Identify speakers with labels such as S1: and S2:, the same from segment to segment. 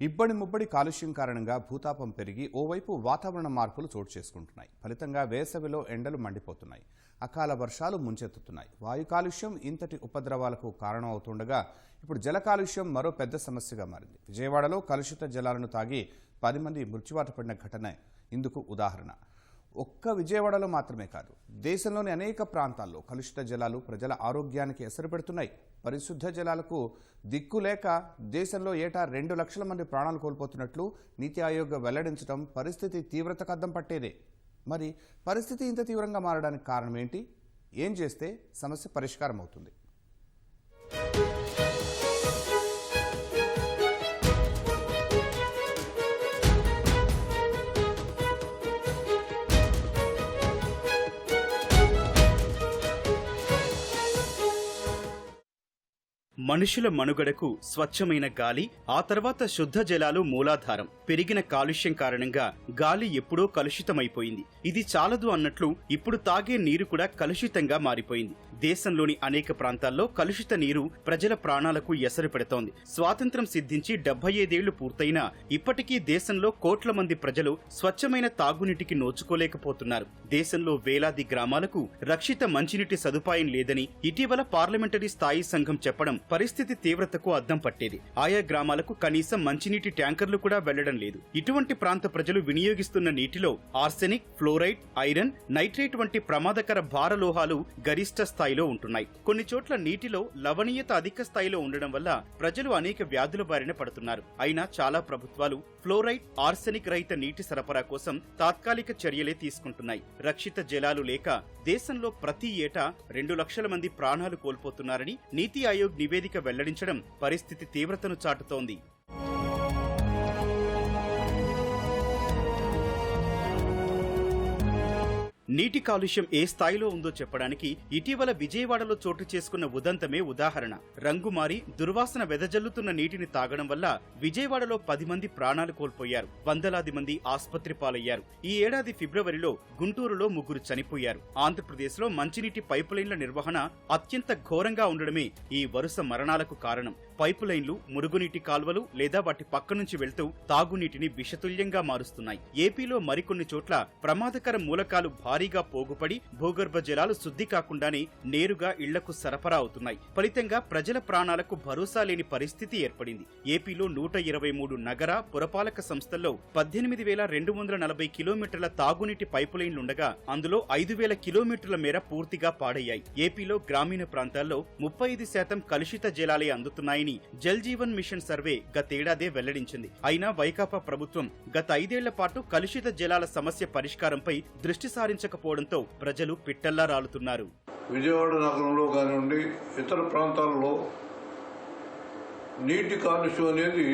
S1: ఇబ్బడి ముబ్బడి కాలుష్యం కారణంగా భూతాపం పెరిగి ఓవైపు వాతావరణ మార్పులు చోటు చేసుకుంటున్నాయి. ఫలితంగా వేసవిలో ఎండలు మండిపోతున్నాయి. అకాల వర్షాలు ముంచెత్తుతున్నాయి. వాయు కాలుష్యం ఇంతటి ఉపద్రవాలకు కారణం అవుతుండగా ఇప్పుడు జల కాలుష్యం మరో పెద్ద సమస్యగా మారింది. విజయవాడలో కలుషిత జలాలను తాగి పది మంది మృత్యువాత పడిన ఘటన ఇందుకు ఉదాహరణ. ఒక్క విజయవాడలో మాత్రమే కాదు దేశంలోని అనేక ప్రాంతాల్లో కలుషిత జలాలు ప్రజల ఆరోగ్యానికి ఎసరు పెడుతున్నాయి పరిశుద్ధ జలాలకు దిక్కు లేక దేశంలో ఏటా రెండు లక్షల మంది ప్రాణాలు కోల్పోతున్నట్లు నీతి ఆయోగ్ వెల్లడించడం పరిస్థితి తీవ్రతకు అద్దం పట్టేదే. మరి పరిస్థితి ఇంత తీవ్రంగా మారడానికి కారణం ఏంటి? ఏం చేస్తే సమస్య పరిష్కారం అవుతుంది
S2: మనుషుల మనుగడకు స్వచ్ఛమైన గాలి ఆ తర్వాత శుద్ధ జలాలు మూలాధారం. పెరిగిన కాలుష్యం కారణంగా గాలి ఎప్పుడో కలుషితమైపోయింది. ఇది చాలదు అన్నట్లు ఇప్పుడు తాగే నీరు కూడా కలుషితంగా మారిపోయింది. దేశంలోని అనేక ప్రాంతాల్లో కలుషిత నీరు ప్రజల ప్రాణాలకు ఎసరు పెడుతోంది. స్వాతంత్ర్యం సిద్ధించి డెబ్బై ఐదేళ్ళు పూర్తయినా ఇప్పటికీ దేశంలో కోట్ల మంది ప్రజలు స్వచ్ఛమైన తాగునీటికి నోచుకోలేకపోతున్నారు. దేశంలో వేలాది గ్రామాలకు రక్షిత మంచినీటి సదుపాయం లేదని ఇటీవల పార్లమెంటరీ స్థాయి సంఘం చెప్పడం పరిస్థితి తీవ్రతకు అద్దం పట్టేది. ఆయా గ్రామాలకు కనీసం మంచినీటి ట్యాంకర్లు కూడా వెళ్ళడం లేదు. ఇటువంటి ప్రాంత ప్రజలు వినియోగిస్తున్న నీటిలో ఆర్సెనిక్ ఫ్లోరైడ్ ఐరన్ నైట్రేట్ వంటి ప్రమాదకర భారలోహాలు గరిష్ట స్థాయి స్థాయిలో ఉంటున్నాయి. కొన్ని చోట్ల నీటిలో లవణీయత అధిక స్థాయిలో ఉండడం వల్ల ప్రజలు అనేక వ్యాధుల బారిన పడుతున్నారు. అయినా చాలా ప్రభుత్వాలు ఫ్లోరైడ్ ఆర్సెనిక్ రహిత నీటి సరఫరా కోసం తాత్కాలిక చర్యలే తీసుకుంటున్నాయి. రక్షిత జలాలు లేక దేశంలో ప్రతి ఏటా రెండు లక్షల మంది ప్రాణాలు కోల్పోతున్నారని నీతి ఆయోగ్ నివేదిక వెల్లడించడం పరిస్థితి తీవ్రతను చాటుతోంది. నీటి కాలుష్యం ఏ స్థాయిలో ఉందో చెప్పడానికి ఇటీవల విజయవాడలో చోటు చేసుకున్న ఉదంతమే ఉదాహరణ. రంగు మారి దుర్వాసన వెదజల్లుతున్న నీటిని తాగడం వల్ల విజయవాడలో పది మంది ప్రాణాలు కోల్పోయారు. వందలాది మంది ఆసుపత్రి పాలయ్యారు. ఈ ఏడాది ఫిబ్రవరిలో గుంటూరులో ముగ్గురు చనిపోయారు. ఆంధ్రప్రదేశ్లో మంచినీటి పైపులైన్ల నిర్వహణ అత్యంత ఘోరంగా ఉండడమే ఈ వరుస మరణాలకు కారణం. పైపు లైన్లు మురుగునీటి కాల్వలు లేదా వాటి పక్క నుంచి వెళ్తూ తాగునీటిని విషతుల్యంగా మారుస్తున్నాయి. ఏపీలో మరికొన్ని చోట్ల ప్రమాదకర మూలకాలు భారీగా పోగుపడి భూగర్భ జలాలు శుద్ధి కాకుండానే నేరుగా ఇళ్ళకు సరఫరా అవుతున్నాయి. ఫలితంగా ప్రజల ప్రాణాలకు భరోసా లేని పరిస్థితి ఏర్పడింది. ఏపీలో నూట ఇరవై మూడు నగర పురపాలక సంస్థల్లో పద్దెనిమిది వేల రెండు వందల నలభై కిలోమీటర్ల తాగునీటి పైపు లైన్లుండగా అందులో ఐదు వేల కిలోమీటర్ల మేర పూర్తిగా పాడయ్యాయి. ఏపీలో గ్రామీణ ప్రాంతాల్లో ముప్పై ఐదు శాతం కలుషిత జలాలే అందుతున్నాయని జల్ జీవన్ మిషన్ సర్వే గతేడాదే వెల్లడించింది. అయినా వైకాపా ప్రభుత్వం గత ఐదేళ్ళ పాటు కలుషిత జలాల సమస్య పరిష్కారంపై దృష్టి సారించకపోవడంతో ప్రజలు పిట్టల్లా రాలుతున్నారు.
S3: విజయవాడ నగరంలో కానివ్వండి ఇతర ప్రాంతాల్లో నీటి కాలుష్యం అనేది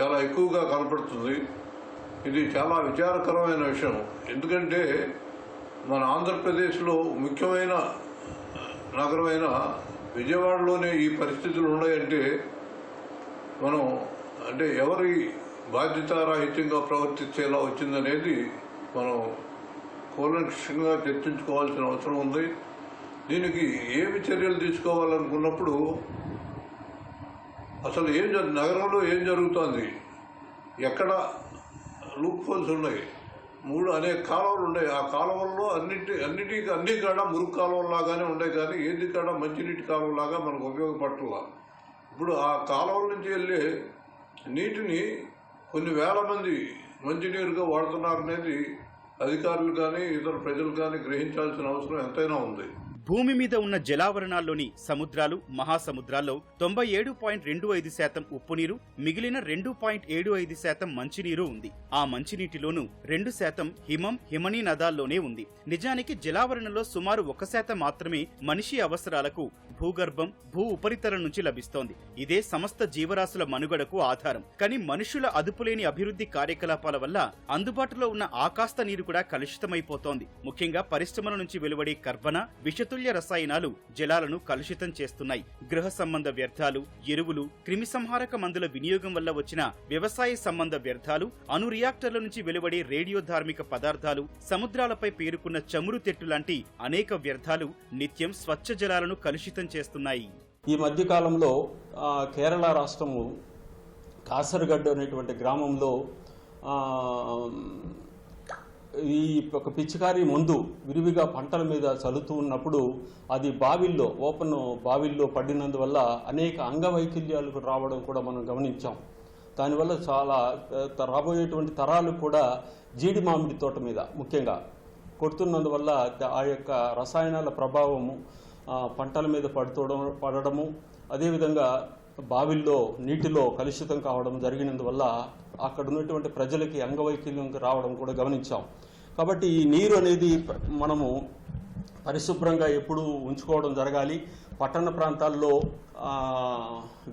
S3: చాలా ఎక్కువగా కనపడుతుంది. ఇది చాలా విచారకరమైన విషయం. ఎందుకంటే మన ఆంధ్రప్రదేశ్లో ముఖ్యమైన నగరమైన విజయవాడలోనే ఈ పరిస్థితులు ఉన్నాయంటే మనం అంటే ఎవరి బాధ్యతారాహిత్యంగా ప్రవర్తించేలా వచ్చిందనేది మనం కూలక్షంగా చర్చించుకోవాల్సిన అవసరం ఉంది. దీనికి ఏమి చర్యలు తీసుకోవాలనుకున్నప్పుడు అసలు ఏం జరు- నగరంలో ఏం జరుగుతోంది? ఎక్కడ లూప్ హోల్స్ ఉన్నాయి? మూడు అనేక కాలువలు ఉన్నాయి. ఆ కాలువల్లో అన్నిటి అన్నిటికీ అన్ని కాడ మురుగు కాలువలాగానే ఉన్నాయి. కానీ ఏది కాడ మంచినీటి కాలువలాగా మనకు ఉపయోగపడాల ఇప్పుడు ఆ కాలువల నుంచి వెళ్ళే నీటిని కొన్ని వేల మంది మంచినీరుగా వాడుతున్నారనేది అధికారులు కానీ ఇతర ప్రజలు కానీ గ్రహించాల్సిన అవసరం ఎంతైనా ఉంది.
S2: భూమి మీద ఉన్న జలావరణాల్లోని సముద్రాలు మహాసముద్రాల్లో తొంభై ఏడు పాయింట్ రెండు ఐదు శాతం ఉప్పునీరు మిగిలిన రెండు పాయింట్ ఏడు ఐదు శాతం మంచినీరు ఉంది. ఆ మంచినీటిలోనూ రెండు శాతం హిమం హిమనీ నదాల్లోనే ఉంది. నిజానికి జలావరణలో సుమారు ఒక శాతం మాత్రమే మనిషి అవసరాలకు భూగర్భం భూ ఉపరితలం నుంచి లభిస్తోంది. ఇదే సమస్త జీవరాశుల మనుగడకు ఆధారం. కానీ మనుషుల అదుపులేని అభివృద్ధి కార్యకలాపాల వల్ల అందుబాటులో ఉన్న ఆకాస్త నీరు కూడా కలుషితమైపోతోంది. ముఖ్యంగా పరిశ్రమల నుంచి వెలువడే కర్బన సమతుల్య రసాయనాలు జలాలను కలుషితం చేస్తున్నాయి. గృహ సంబంధ వ్యర్థాలు ఎరువులు క్రిమిసంహారక మందుల వినియోగం వల్ల వచ్చిన వ్యవసాయ సంబంధ వ్యర్థాలు అణు రియాక్టర్ల నుంచి వెలువడే రేడియో ధార్మిక పదార్థాలు సముద్రాలపై పేరుకున్న చమురు తెట్టు లాంటి అనేక వ్యర్థాలు నిత్యం స్వచ్ఛ జలాలను కలుషితం చేస్తున్నాయి.
S4: ఈ మధ్య కాలంలో కేరళ రాష్ట్రము కాసరగడ్డ అనేటువంటి గ్రామంలో ఈ ఒక పిచికారి ముందు విరివిగా పంటల మీద చల్లుతూ ఉన్నప్పుడు అది బావిల్లో ఓపెన్ బావిల్లో పడినందువల్ల అనేక అంగవైకల్యాలకు రావడం కూడా మనం గమనించాం. దానివల్ల చాలా రాబోయేటువంటి తరాలు కూడా జీడి మామిడి తోట మీద ముఖ్యంగా కొడుతున్నందువల్ల ఆ యొక్క రసాయనాల ప్రభావము పంటల మీద పడుతూ పడడము అదేవిధంగా బావిల్లో నీటిలో కలుషితం కావడం జరిగినందువల్ల అక్కడ ఉన్నటువంటి ప్రజలకి అంగవైకల్యం రావడం కూడా గమనించాం. కాబట్టి ఈ నీరు అనేది మనము పరిశుభ్రంగా ఎప్పుడూ ఉంచుకోవడం జరగాలి. పట్టణ ప్రాంతాల్లో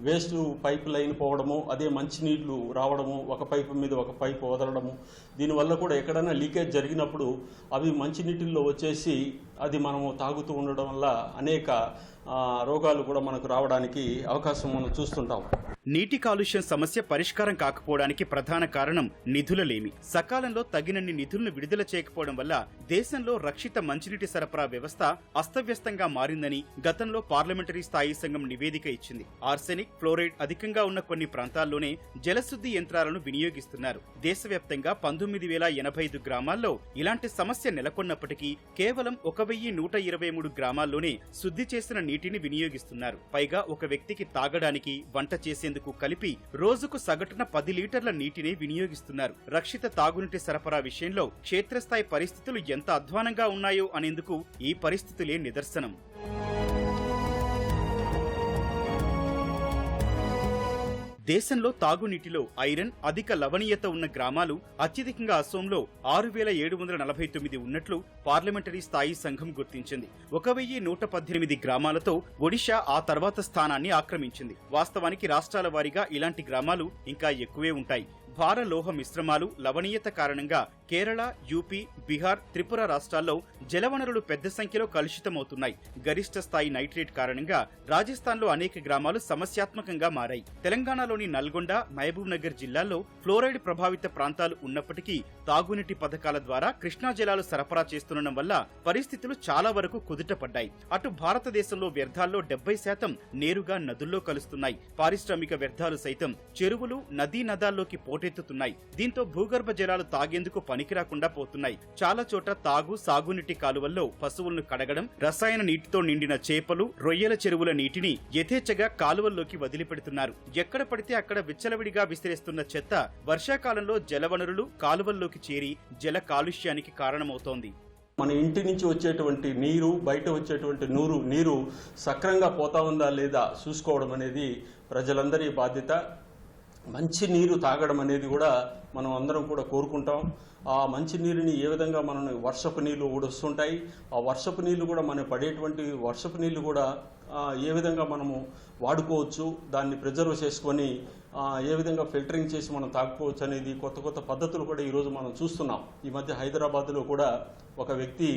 S4: వేస్ట్ పైప్ లైన్ పోవడము అదే మంచినీళ్ళు రావడము ఒక పైపు మీద ఒక పైపు వదలడము దీనివల్ల కూడా ఎక్కడైనా లీకేజ్ జరిగినప్పుడు అవి మంచినీటిల్లో వచ్చేసి అది మనము తాగుతూ ఉండడం వల్ల అనేక రోగాలు కూడా మనకు రావడానికి అవకాశం మనం చూస్తుంటాం.
S2: నీటి కాలుష్యం సమస్య పరిష్కారం కాకపోవడానికి ప్రధాన కారణం నిధులలేమి. సకాలంలో తగినన్ని నిధులను విడుదల చేయకపోవడం వల్ల దేశంలో రక్షిత మంచినీటి సరఫరా వ్యవస్థ అస్తవ్యస్తంగా మారిందని గతంలో పార్లమెంటరీ స్థాయి సంఘం నివేదిక ఇచ్చింది. ఆర్సెనిక్ ఫ్లోరైడ్ అధికంగా ఉన్న కొన్ని ప్రాంతాల్లోనే జలశుద్ధి యంత్రాలను వినియోగిస్తున్నారు. దేశవ్యాప్తంగా పంతొమ్మిది వేల ఎనభై ఐదు గ్రామాల్లో ఇలాంటి సమస్య నెలకొన్నప్పటికీ కేవలం ఒక వెయ్యి నూట ఇరవై మూడు గ్రామాల్లోనే శుద్ధి చేసిన నీటిని వినియోగిస్తున్నారు. పైగా ఒక వ్యక్తికి తాగడానికి వంట చేసేందుకు కలిపి రోజుకు సగటున పది లీటర్ల నీటిని వినియోగిస్తున్నారు. రక్షిత తాగునీటి సరఫరా విషయంలో క్షేత్రస్థాయి పరిస్థితులు ఎంత అధ్వానంగా ఉన్నాయో అనేందుకు ఈ పరిస్థితులే నిదర్శనం. దేశంలో తాగునీటిలో ఐరన్ అధిక లవణీయత ఉన్న గ్రామాలు అత్యధికంగా అసోంలో ఆరు వేల ఏడు వందల నలభై తొమ్మిది ఉన్నట్లు పార్లమెంటరీ స్థాయి సంఘం గుర్తించింది. ఒక వెయ్యి నూట పద్దెనిమిది గ్రామాలతో ఒడిషా ఆ తర్వాత స్థానాన్ని ఆక్రమించింది. వాస్తవానికి రాష్ట్రాల వారీగా ఇలాంటి గ్రామాలు ఇంకా ఎక్కువే ఉంటాయి. భార లోహ మిశ్రమాలు లవణీయత కారణంగా కేరళ యూపీ బీహార్ త్రిపుర రాష్ట్రాల్లో జలవనరులు పెద్ద సంఖ్యలో కలుషితమవుతున్నాయి. గరిష్ట స్థాయి నైట్రేట్ కారణంగా రాజస్థాన్లో అనేక గ్రామాలు సమస్యాత్మకంగా మారాయి. తెలంగాణలోని నల్గొండ మహబూబ్ నగర్ జిల్లాల్లో ఫ్లోరైడ్ ప్రభావిత ప్రాంతాలు ఉన్నప్పటికీ తాగునీటి పథకాల ద్వారా కృష్ణా జలాలు సరఫరా చేస్తుండడం వల్ల పరిస్థితులు చాలా వరకు కుదుటపడ్డాయి. అటు భారతదేశంలో వ్యర్థాల్లో డెబ్బై శాతం నేరుగా నదుల్లో కలుస్తున్నాయి. పారిశ్రామిక వ్యర్థాలు సైతం చెరువులు నదీ నదాల్లోకి పోటెత్తుతున్నాయి. దీంతో భూగర్భ జలాలు తాగేందుకు పనికిరాకుండా పోతున్నాయి. చాలా చోట తాగు సాగునీటి కాలువల్లో పశువులను కడగడం రసాయన నీటితో నిండిన చేపలు రొయ్యల చెరువుల నీటిని యథేచ్ఛగా కాలువల్లోకి వదిలిపెడుతున్నారు. ఎక్కడ పడితే అక్కడ విచ్చలవిడిగా విసిరేస్తున్న చెత్త వర్షాకాలంలో జలవనరులు కాలువల్లోకి చేరి జల కాలుష్యానికి కారణమవుతోంది.
S4: మన ఇంటి నుంచి వచ్చేటువంటి నీరు బయట వచ్చేటువంటి నూరు నీరు సక్రంగా పోతా ఉందా లేదా చూసుకోవడం అనేది ప్రజలందరి బాధ్యత. మంచి నీరు తాగడం అనేది కూడా మనం అందరం కూడా కోరుకుంటాం. ఆ మంచి నీరుని ఏ విధంగా మనం వర్షపు నీళ్ళు కూడా వస్తుంటాయి ఆ వర్షపు నీళ్ళు కూడా మనం పడేటువంటి వర్షపు నీళ్ళు కూడా ఏ విధంగా మనము వాడుకోవచ్చు దాన్ని ప్రిజర్వ్ చేసుకొని ఏ విధంగా ఫిల్టరింగ్ చేసి మనం తాగుకోవచ్చు అనేది కొత్త కొత్త పద్ధతులు కూడా ఈరోజు మనం చూస్తున్నాం. ఈ మధ్య హైదరాబాద్లో కూడా ఒక వ్యక్తి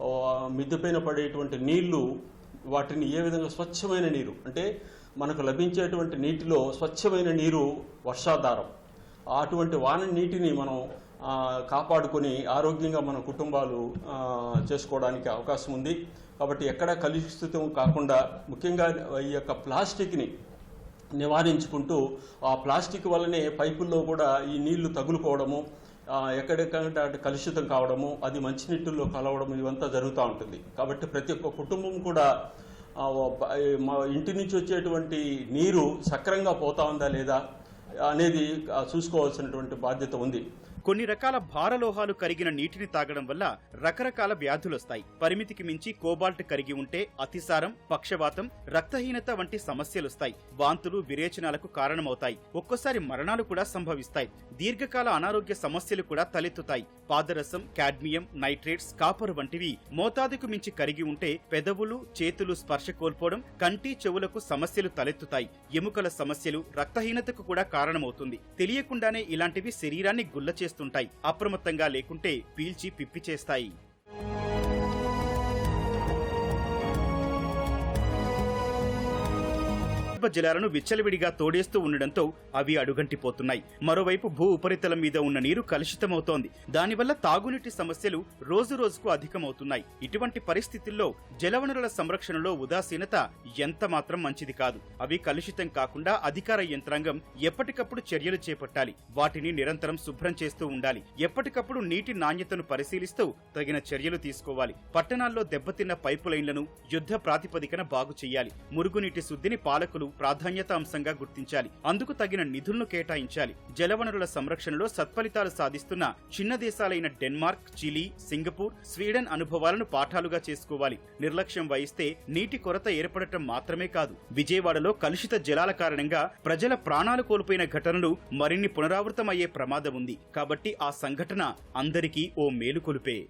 S4: మిద్దెపైన మిద్దె పైన పడేటువంటి నీళ్ళు వాటిని ఏ విధంగా స్వచ్ఛమైన నీరు అంటే మనకు లభించేటువంటి నీటిలో స్వచ్ఛమైన నీరు వర్షాధారం. అటువంటి వాన నీటిని మనం కాపాడుకొని ఆరోగ్యంగా మన కుటుంబాలు చేసుకోవడానికి అవకాశం ఉంది. కాబట్టి ఎక్కడ కలుషితం కాకుండా ముఖ్యంగా ఈ యొక్క ప్లాస్టిక్ని నివారించుకుంటూ ఆ ప్లాస్టిక్ వల్లనే పైపుల్లో కూడా ఈ నీళ్ళు తగులుకోవడము ఎక్కడెక్కడ కలుషితం కావడము అది మంచినీటిలో కలవడం ఇవంతా జరుగుతూ ఉంటుంది. కాబట్టి ప్రతి ఒక్క కుటుంబం కూడా ఇంటి నుంచి వచ్చేటువంటి నీరు సక్రంగా పోతా ఉందా లేదా అనేది చూసుకోవాల్సినటువంటి బాధ్యత ఉంది.
S2: కొన్ని రకాల భారలోహాలు కరిగిన నీటిని తాగడం వల్ల రకరకాల వ్యాధులొస్తాయి. పరిమితికి మించి కోబాల్ట్ కరిగి ఉంటే అతిసారం పక్షవాతం రక్తహీనత వంటి సమస్యలొస్తాయి. వాంతులు విరేచనాలకు కారణమవుతాయి. ఒక్కోసారి మరణాలు కూడా సంభవిస్తాయి. దీర్ఘకాల అనారోగ్య సమస్యలు కూడా తలెత్తుతాయి. పాదరసం కాడ్మియం నైట్రేట్స్ కాపర్ వంటివి మోతాదుకు మించి కరిగి ఉంటే పెదవులు చేతులు స్పర్శ కోల్పోవడం కంటి చెవులకు సమస్యలు తలెత్తుతాయి. ఎముకల సమస్యలు రక్తహీనతకు కూడా కారణమవుతుంది. తెలియకుండానే ఇలాంటివి శరీరాన్ని గుల్ల చేస్తుంటాయి. అప్రమత్తంగా లేకుంటే పీల్చి పిప్పి చేస్తాయి. జలాలను విచ్చలవిడిగా తోడేస్తూ ఉండడంతో అవి అడుగంటిపోతున్నాయి. మరోవైపు భూ ఉపరితలం మీద ఉన్న నీరు కలుషితమవుతోంది. దానివల్ల తాగునీటి సమస్యలు రోజు రోజుకు అధికమవుతున్నాయి. ఇటువంటి పరిస్థితుల్లో జలవనరుల సంరక్షణలో ఉదాసీనత ఎంత మాత్రం మంచిది కాదు. అవి కలుషితం కాకుండా అధికార యంత్రాంగం ఎప్పటికప్పుడు చర్యలు చేపట్టాలి. వాటిని నిరంతరం శుభ్రం చేస్తూ ఉండాలి. ఎప్పటికప్పుడు నీటి నాణ్యతను పరిశీలిస్తూ తగిన చర్యలు తీసుకోవాలి. పట్టణాల్లో దెబ్బతిన్న పైపు లైన్లను యుద్ధ ప్రాతిపదికన బాగు చేయాలి. మురుగునీటి శుద్ధిని పాలకులు ప్రాధాన్యత అంశంగా గుర్తించాలి. అందుకు తగిన నిధులను కేటాయించాలి. జలవనరుల సంరక్షణలో సత్ఫలితాలు సాధిస్తున్న చిన్న దేశాలైన డెన్మార్క్ చిలీ సింగపూర్ స్వీడన్ అనుభవాలను పాఠాలుగా చేసుకోవాలి. నిర్లక్ష్యం వహిస్తే నీటి కొరత ఏర్పడటం మాత్రమే కాదు. విజయవాడలో కలుషిత జలాల కారణంగా ప్రజల ప్రాణాలు కోల్పోయిన ఘటనలు మరిన్ని పునరావృతమయ్యే ప్రమాదం ఉంది. కాబట్టి ఆ సంఘటన అందరికీ ఓ మేలుకొలుపే.